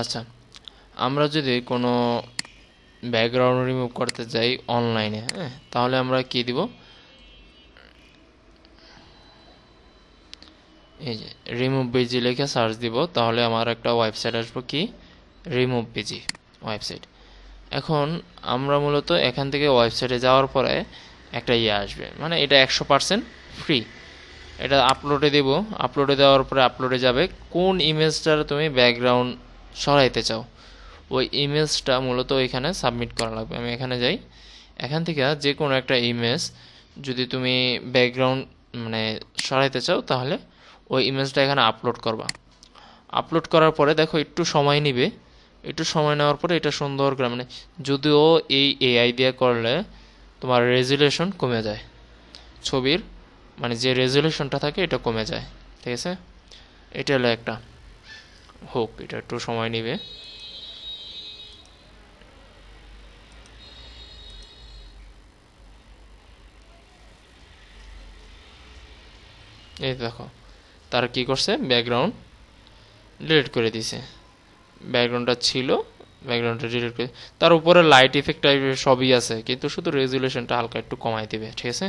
আচ্ছা আমরা যদি কোনো ব্যাকগ্রাউন্ড রিমুভ করতে যাই অনলাইনে হ্যাঁ তাহলে আমরা কি দিব? এই যে রিমুভ বিজি লিখে সার্চ দিব, তাহলে আমার একটা ওয়েবসাইট আসবে কি? রিমুভ বিজি ওয়েবসাইট এখন আমরা মূলত এখান থেকে ওয়েবসাইটে যাওয়ার পরে একটা ইয়ে আসবে মানে এটা একশো পার্সেন্ট ফ্রি এটা আপলোডে দেব আপলোডে দেওয়ার পরে আপলোডে যাবে। কোন ইমেজটার তুমি ব্যাকগ্রাউন্ড সরাইতে চাও, ওই ইমেজটা মূলত এখানে সাবমিট করা লাগবে। আমি এখানে যাই। এখান থেকে যে কোনো একটা ইমেজ যদি তুমি ব্যাকগ্রাউন্ড মানে সরাইতে চাও, তাহলে ওই ইমেজটা এখানে আপলোড করবা। আপলোড করার পরে দেখো একটু সময় নিবে। একটু সময় নেওয়ার পরে এটা সুন্দর করে মানে যদিও এই এআই দিয়ে করলে তোমার রেজুলেশন কমে যায়। ছবির মানে যে রেজুলেশনটা থাকে, এটা কমে যায়। ঠিক আছে? এটা হলো একটা। হোক, এটা একটু সময় নেবে। এই দেখো, তার কি করছে? ব্যাকগ্রাউন্ড ডিলিট করে দিছে। ব্যাকগ্রাউন্ডটা ছিল ব্যাকগ্রাউন্ডটা ডিলিট করে তার উপরে লাইট ইফেক্ট টাইপের সবই আছে, কিন্তু শুধু রেজুলেশনটা হালকা একটু কমাই দিবে, ঠিক আছে?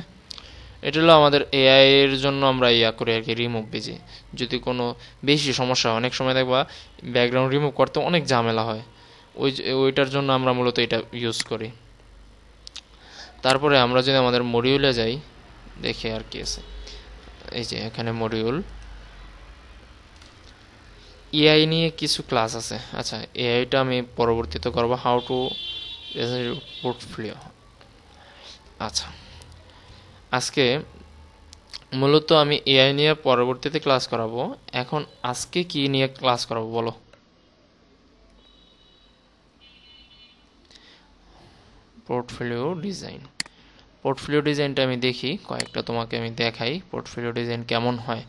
এটা হলো আমাদের এআই এর জন্য আমরা ইয়া করি আর কি রিমুভ বেজি যদি কোনো বেশি সমস্যা হয়, অনেক সময় দেখবা ব্যাকগ্রাউন্ড রিমুভ করতে অনেক ঝামেলা হয়। ওই ওইটার জন্য আমরা মূলত এটা ইউজ করি। তারপরে আমরা যদি আমাদের মডিউলে যাই দেখি আর কি আছে। এই যে এখানে মডিউল এআই নিয়ে কিছু ক্লাস আছে। আচ্ছা এআইটা আমি পরবর্তীতে করব। হাউ টু পোর্টফোলিও আচ্ছা। আজকে মূলত আমি এআই নিয়ে পরবর্তীতে ক্লাস করাবো। এখন আজকে কি নিয়ে ক্লাস করাবো বলো? পোর্টফোলিও ডিজাইন পোর্টফোলিও ডিজাইনটা আমি দেখি, কয়েকটা তোমাকে আমি দেখাই। পোর্টফোলিও ডিজাইন কেমন হয়?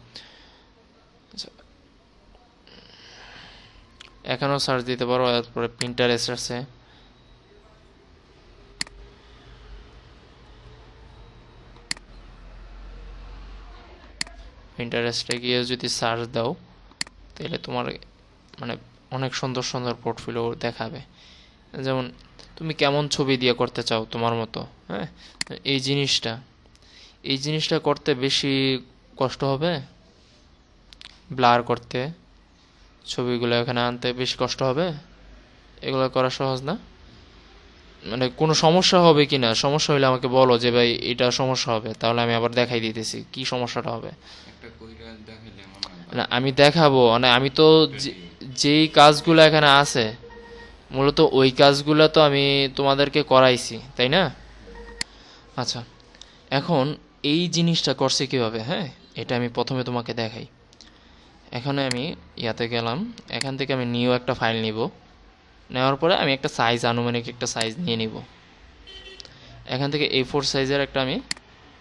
আচ্ছা। এখানেও সার্চ দিতে পারো তারপরে প্রিন্টারেস্ট আছে। ইন্টারেস্টে গিয়ে যদি সার্চ দাও, তাহলে তোমার মানে অনেক সুন্দর সুন্দর পোর্টফোলিও দেখাবে। যেমন তুমি কেমন ছবি দিয়ে করতে চাও তোমার মতো হ্যাঁ? এই জিনিসটা এই জিনিসটা করতে বেশি কষ্ট হবে? ব্লার করতে, ছবিগুলো এখানে আনতে বেশি কষ্ট হবে? এগুলো করা সহজ না? মানে কোনো সমস্যা হবে কি না? সমস্যা হলে আমাকে বলো যে, ভাই, এটা সমস্যা হবে। তাহলে আমি আবার দেখাই দিতেছি, কি সমস্যাটা হবে? না, আমি দেখাবো মানে আমি তো যেই কাজগুলো এখানে আছে, মূলত ওই কাজগুলো তো আমি তোমাদেরকে করাইছি, তাই না? আচ্ছা এখন এই জিনিসটা করছে কীভাবে হ্যাঁ? এটা আমি প্রথমে তোমাকে দেখাই। এখানে আমি ইয়াতে গেলাম, এখান থেকে আমি নিউ একটা ফাইল নিব। নেওয়ার পরে আমি একটা সাইজ আনুমানিক একটা সাইজ নিয়ে নিব। এখান থেকে এ ফোর সাইজের একটা আমি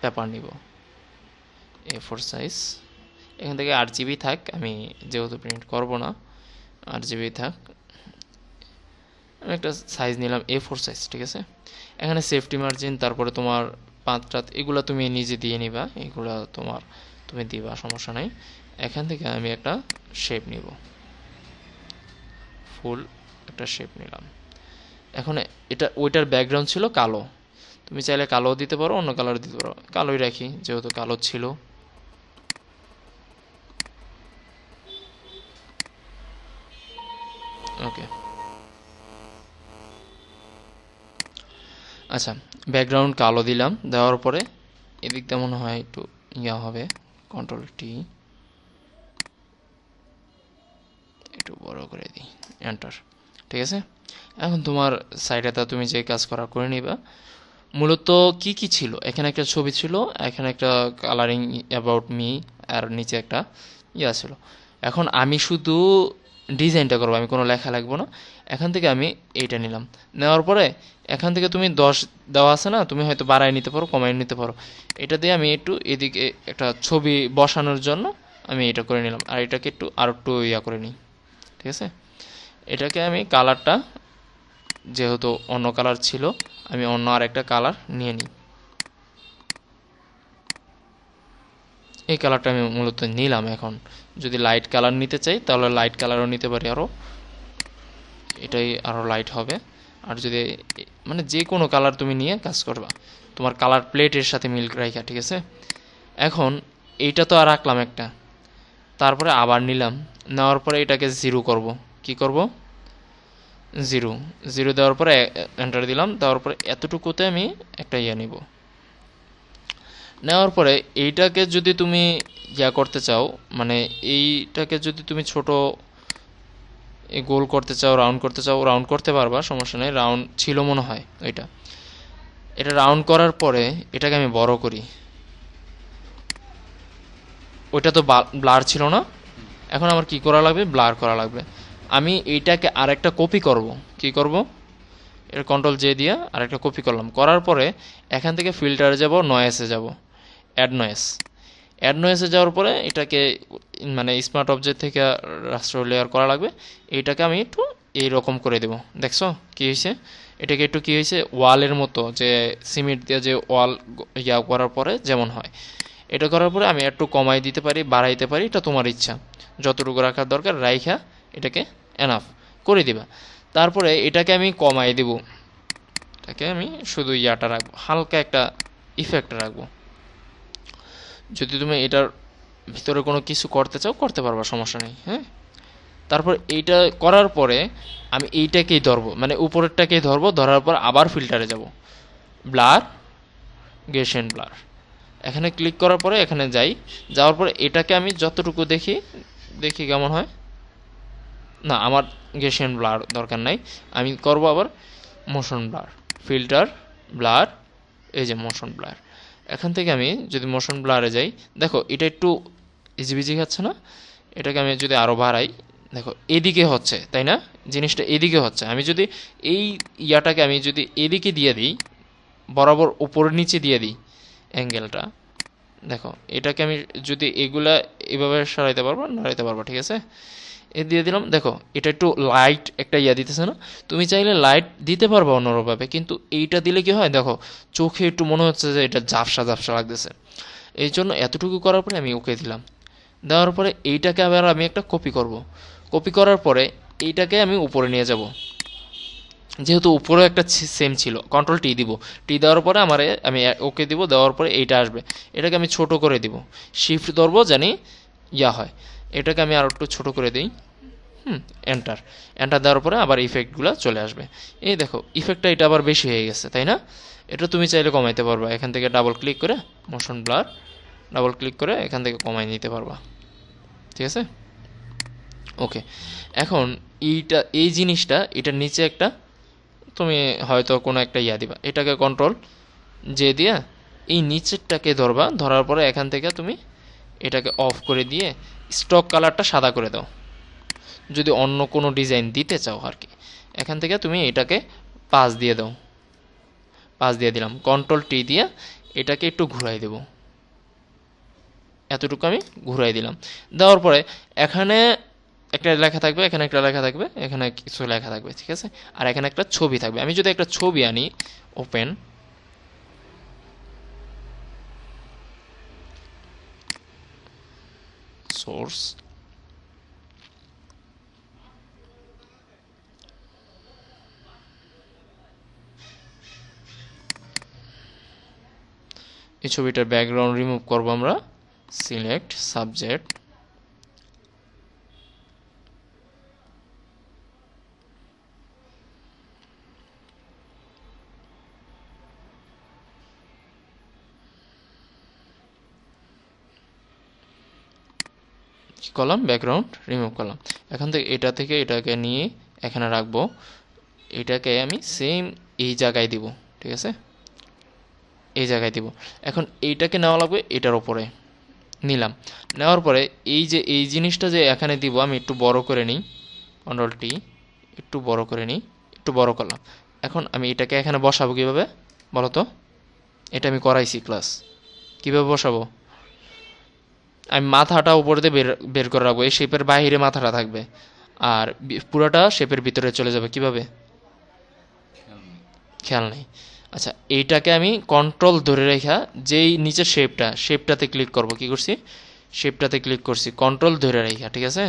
পেপার নিব। এ ফোর সাইজ এখান থেকে আট জিবি থাক, আমি যেহেতু প্রিন্ট করব না আট জিবি থাক। আমি একটা সাইজ নিলাম এ ফোর সাইজ ঠিক আছে? এখানে সেফটি মার্জিন তারপরে তোমার পাঁচ রাত এগুলো তুমি নিজে দিয়ে নিবা, এগুলো তোমার তুমি দিবা, সমস্যা নাই। এখান থেকে আমি একটা শেপ নিব। ফুল একটা শেপ নিলাম। এখন এটা, ওইটার ব্যাকগ্রাউন্ড ছিল কালো। তুমি চাইলে কালো দিতে পারো, অন্য কালার দিতে পারো। কালোই রাখি, যেহেতু কালো ছিল। আচ্ছা ব্যাকগ্রাউন্ড কালো দিলাম, দেওয়ার পরে এদিকটা মনে হয় একটু ইয়া হবে কন্ট্রোল টি একটু বড় করে দিই এন্টার ঠিক আছে? এখন তোমার সাইডেতে তুমি যে কাজ করা করে নিবা। মূলত কি কি ছিল? এখানে একটা ছবি ছিল, এখানে একটা কালারিং অ্যাবাউট মি আর নিচে একটা ইয়া ছিল। এখন আমি শুধু ডিজাইনটা করব, আমি কোনো লেখা লাগবো না। এখান থেকে আমি এইটা নিলাম। নেওয়ার পরে এখান থেকে তুমি দশ দেওয়া আছে না, তুমি হয়তো বাড়ায় নিতে পারো কমাই নিতে পারো। এটা দিয়ে আমি একটু এদিকে একটা ছবি বসানোর জন্য আমি এটা করে নিলাম। আর এটাকে একটু আর একটু ইয়া করে নিই। ঠিক আছে? এটাকে আমি কালারটা যেহেতু অন্য কালার ছিল, আমি অন্য আর একটা কালার নিয়ে নিই। এই কালারটা আমি মূলত নিলাম এখন। যদি লাইট কালার নিতে চাই, তাহলে লাইট কালারও নিতে পারি আরও এটাই আরও লাইট হবে। আর যদি মানে যে কোনো কালার তুমি নিয়ে কাজ করবা। তোমার কালার প্লেটের সাথে মিল রাখা ঠিক আছে? এখন এইটা তো আর রাখলাম একটা। তারপরে আবার নিলাম। নেওয়ার পরে এটাকে জিরো করব। কি করব? জিরো জিরো দেওয়ার পরে এন্টার দিলাম। দেওয়ার পরে এতটুকুতে আমি একটা ইয়ে নিব। নেওয়ার পরে এইটাকে যদি তুমি ইয়া করতে চাও মানে এইটাকে যদি তুমি ছোট গোল করতে চাও, রাউন্ড করতে চাও, রাউন্ড করতে পারবা, সমস্যা নেই, রাউন্ড ছিল মনে হয় ওইটা। এটা রাউন্ড করার পরে এটাকে আমি বড় করি। ওইটা তো ব্লার ছিল না। এখন আমার কি করা লাগবে? ব্লার করা লাগবে। আমি এইটাকে আরেকটা কপি করব। কি করব? এর কন্ট্রোল জে দিয়ে আরেকটা কপি করলাম। করার পরে এখান থেকে ফিল্টারে যাব নয়েসে যাব। অ্যাড নয়েস অ্যাড নয়েসে যাওয়ার পরে এটাকে মানে স্মার্ট অবজেক্ট থেকে রাষ্ট্র লেয়ার করা লাগবে। এইটাকে আমি একটু এইরকম করে দেব। দেখছ কি হয়েছে? এটাকে একটু কি হয়েছে? ওয়ালের মতো, যে সিমেন্ট দিয়ে যে ওয়াল ইয়া করার পরে যেমন হয়। এটা করার পরে আমি একটু কমাই দিতে পারি, বাড়াইতে পারি, এটা তোমার ইচ্ছা। যতটুকু রাখার দরকার, রাইখা এটাকে এনাফ করে দিবা। তারপরে এটাকে আমি কমাই দেব। এটাকে আমি শুধু ইয়াটা রাখব, হালকা একটা ইফেক্ট রাখব। যদি তুমি এটার ভিতরে কোনো কিছু করতে চাও, করতে পারবা, সমস্যা নেই হ্যাঁ? তারপর এইটা করার পরে আমি এইটাকেই ধরবো মানে উপরেরটাকেই ধরবো, ধরার পর আবার ফিল্টারে যাব। ব্লার গেশন ব্লার। এখানে ক্লিক করার পরে এখানে যাই, যাওয়ার পরে এটাকে আমি যতটুকু দেখি দেখি কেমন হয়। না, আমার গেশন ব্লার দরকার নাই। আমি করব আবার মোশন ব্লার, ফিল্টার ব্লার, এই যে মোশন ব্লার। এখান থেকে আমি যদি মোশন ব্লারে যাই, দেখো এটা একটু ইজিবিজি খাচ্ছে না? এটাকে আমি যদি আরও বাড়াই, দেখো এদিকে হচ্ছে, তাই না? জিনিসটা এদিকে হচ্ছে। আমি যদি এই ইয়াটাকে আমি যদি এদিকে দিয়ে দিই, বরাবর উপর নিচে দিয়ে দিই অ্যাঙ্গেলটা, দেখো এটাকে আমি যদি এগুলা এভাবে সরাইতে পারব, নড়াইতে পারব, ঠিক আছে? এ দিয়ে দিলাম, দেখো, এটা একটু লাইট একটা ইয়া দিতেছে না? তুমি চাইলে লাইট দিতে পারবে অন্যভাবে কিন্তু এইটা দিলে কি হয়? দেখো, চোখে একটু মনে হচ্ছে যে এটা ঝাপসা ঝাপসা লাগতেছে। এই জন্য এতটুকু করার পরে আমি ওকে দিলাম। দেওয়ার পরে এইটাকে আবার আমি একটা কপি করব। কপি করার পরে এইটাকে আমি উপরে নিয়ে যাব। যেহেতু উপরে একটা সেম ছিল কন্ট্রোল টি দিব। টি দেওয়ার পরে আমার আমি ওকে দিব, দেওয়ার পরে এইটা আসবে। এটাকে আমি ছোট করে দিব। শিফট ধরবো, জানি ইয়া হয়। এটাকে আমি আর একটু ছোটো করে দিই। হুম এন্টার এন্টার দেওয়ার পরে আবার ইফেক্টগুলো চলে আসবে। এই দেখো ইফেক্টটা এটা আবার বেশি হয়ে গেছে, তাই না? এটা তুমি চাইলে কমাইতে পারবা। এখান থেকে ডাবল ক্লিক করে মোশন ব্লার ডাবল ক্লিক করে এখান থেকে কমাই নিতে পারবা। ঠিক আছে? ওকে এখন এইটা, এই জিনিসটা, এটার নিচে একটা, তুমি হয়তো কোনো একটা ইয়া দিবা। এটাকে কন্ট্রোল যে দিয়া এই নিচেরটাকে ধরবা। ধরার পরে এখান থেকে তুমি এটাকে অফ করে দিয়ে স্টক কালারটা সাদা করে দাও। যদি অন্য কোনো ডিজাইন দিতে চাও আর কি। এখান থেকে তুমি এটাকে পাস দিয়ে দাও। পাস দিয়ে দিলাম। কন্ট্রোল টি দিয়ে এটাকে একটু ঘুরাই দেব। এতটুকু আমি ঘুরাই দিলাম। দেওয়ার পরে এখানে একটা লেখা থাকবে, এখানে একটা লেখা থাকবে, এখানে কিছু লেখা থাকবে, ঠিক আছে? আর এখানে একটা ছবি থাকবে। আমি যদি একটা ছবি আনি ওপেন সোর্স এই ছবিটার ব্যাকগ্রাউন্ড রিমুভ করব আমরা. সিলেক্ট সাবজেক্ট কি করলাম ব্যাকগ্রাউন্ড রিমুভ করলাম এখান থেকে এটা থেকে এটাকে নিয়ে এখানে রাখব। এটাকে আমি সেম এই জায়গায় দিব, ঠিক আছে? এই জায়গায় দিব। এখন এইটাকে নেওয়া লাগবে এটার ওপরে নিলাম। নেওয়ার পরে এই যে, এই জিনিসটা যে এখানে দিব, আমি একটু বড় করে নিই। কন্ট্রোল একটু বড় করে নিই, একটু বড় করলাম এখন আমি এটাকে এখানে বসাবো কীভাবে বলো তো এটা আমি করাইছি ক্লাস কীভাবে বসাবো? আমি মাথাটা উপর দিয়ে বের বের করে রাখব। এই শেপের বাইরে মাথাটা থাকবে। আর পুরোটা শেপের ভিতরে চলে যাবে। কীভাবে? খেয়াল নেই। আচ্ছা এইটাকে আমি কন্ট্রোল ধরে রেখা যেই নিচের শেপটা শেপটাতে ক্লিক করব। কি করছি? শেপটাতে ক্লিক করছি। কন্ট্রোল ধরে রেখা, ঠিক আছে?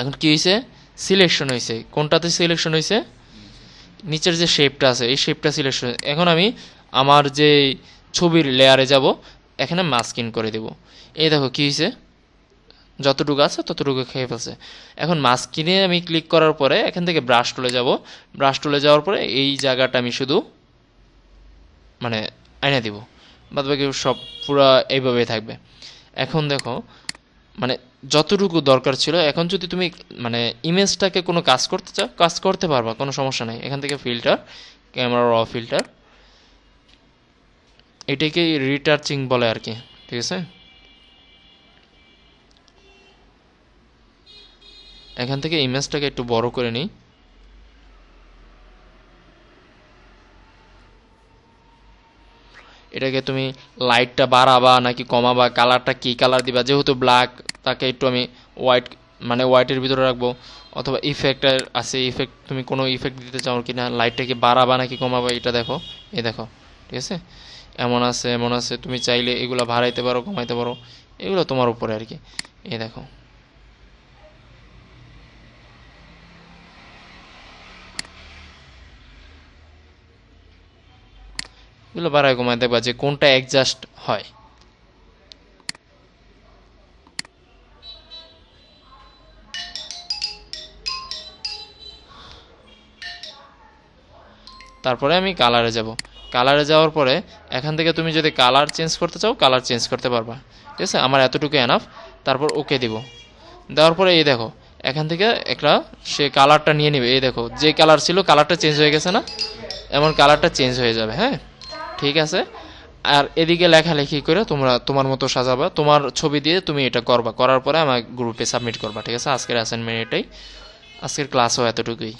এখন কি হয়েছে সিলেকশন হয়েছে কোনটাতে সিলেকশন হয়েছে নিচের যে শেপটা আছে, এই শেপটা সিলেকশন এখন আমি আমার যে ছবির লেয়ারে যাব এখানে মাস্কিন করে দেব। এই দেখো কী হয়েছে যতটুকু আছে ততটুকু খেয়ে ফেলছে। এখন মাস্কিনে আমি ক্লিক করার পরে এখান থেকে ব্রাশ টুলে যাব। ব্রাশ টুলে যাওয়ার পরে এই জায়গাটা আমি শুধু মানে আইনা দিব। বাদ বাকি সব পুরো এইভাবেই থাকবে। এখন দেখো মানে যতটুকু দরকার ছিল, এখন যদি তুমি মানে ইমেজটাকে কোনো কাজ করতে চাও, কাজ করতে পারবা, কোনো সমস্যা নেই। এখান থেকে ফিল্টার ক্যামেরা র ফিল্টার এটাকে রিটার্চিং বলে আর কি, ঠিক আছে? এখান থেকে ইমেজটাকে একটু বড় করে নিই। এটাকে তুমি লাইটটা বাড়াবা নাকি কমাবা কালারটা কি কালার দিবা, যেহেতু ব্ল্যাক তাকে একটু আমি হোয়াইট মানে হোয়াইটের ভিতরে রাখব। অথবা ইফেক্ট আছে ইফেক্ট তুমি কোনো ইফেক্ট দিতে চাও কি না লাইটটাকে বাড়াবা নাকি কমাবা, এটা দেখো, এই দেখো, ঠিক আছে? এমন আছে এমন আছে, তুমি চাইলে এগুলো বাড়াইতে পারো, কমাইতে পারো, এগুলো তোমার উপরে আর কি। এই দেখো। এগুলো বাড়ায় কমায় দেখবা যে কোনটা অ্যাডজাস্ট হয়। তারপরে আমি কালারে যাব। কালারে যাওয়ার পরে এখান থেকে তুমি যদি কালার চেঞ্জ করতে চাও, কালার চেঞ্জ করতে পারবা। ঠিক আছে? আমার এতটুকু এনাফ তারপর ওকে দিব। দেওয়ার পরে এই দেখো, এখান থেকে একটা সে কালারটা নিয়ে নেবে। এই দেখো, যে কালার ছিল, কালারটা চেঞ্জ হয়ে গেছে না? এমন কালারটা চেঞ্জ হয়ে যাবে হ্যাঁ? ঠিক আছে? আর এদিকে লেখালেখি করে তোমরা তোমার মতো সাজাবা। তোমার ছবি দিয়ে তুমি এটা করবা। করার পরে আমার গ্রুপে সাবমিট করবা। ঠিক আছে? আজকের অ্যাসাইনমেন্ট এটাই। আজকের ক্লাসও এতটুকুই।